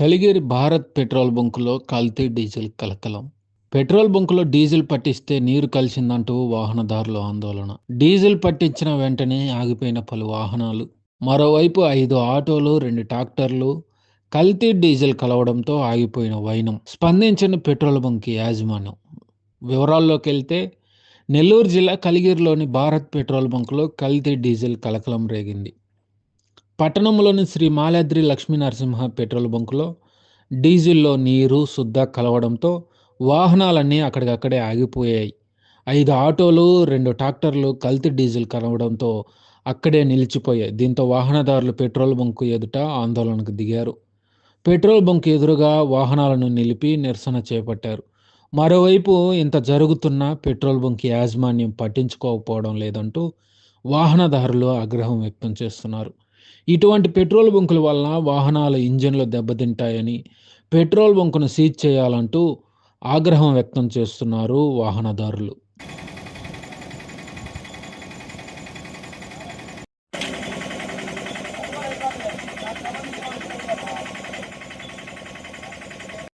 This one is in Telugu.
కలిగిరి భారత్ పెట్రోల్ బంకులో కల్తీ డీజిల్ కలకలం. పెట్రోల్ బంకులో డీజిల్ పట్టిస్తే నీరు కలిసిందంటూ వాహనదారుల ఆందోళన. డీజిల్ పట్టించిన వెంటనే ఆగిపోయిన పలు వాహనాలు. మరోవైపు ఐదు ఆటోలు రెండు ట్రాక్టర్లు కల్తీ డీజిల్ కలవడంతో ఆగిపోయిన వైనం. స్పందించిన పెట్రోల్ బంక్ యాజమాన్యం. వివరాల్లోకి వెళ్తే నెల్లూరు జిల్లా కలిగిరిలోని భారత్ పెట్రోల్ బంకులో కల్తీ డీజిల్ కలకలం రేగింది. పట్టణంలోని శ్రీ మాలాద్రి లక్ష్మీ నరసింహ పెట్రోల్ బంకులో డీజిల్లో నీరు శుద్ధ కలవడంతో వాహనాలన్నీ అక్కడికక్కడే ఆగిపోయాయి. ఐదు ఆటోలు రెండు ట్రాక్టర్లు కల్తీ డీజిల్ కలవడంతో అక్కడే నిలిచిపోయాయి. దీంతో వాహనదారులు పెట్రోల్ బంకు ఎదుట ఆందోళనకు దిగారు. పెట్రోల్ బంక్ ఎదురుగా వాహనాలను నిలిపి నిరసన చేపట్టారు. మరోవైపు ఇంత జరుగుతున్నా పెట్రోల్ బంక్ యాజమాన్యం పట్టించుకోకపోవడం లేదంటూ వాహనదారులు ఆగ్రహం వ్యక్తం చేస్తున్నారు. ఇటువంటి పెట్రోల్ బంకుల వలన వాహనాల ఇంజన్లు దెబ్బతింటాయని పెట్రోల్ బంకును సీజ్ చేయాలంటూ ఆగ్రహం వ్యక్తం చేస్తున్నారు వాహనదారులు.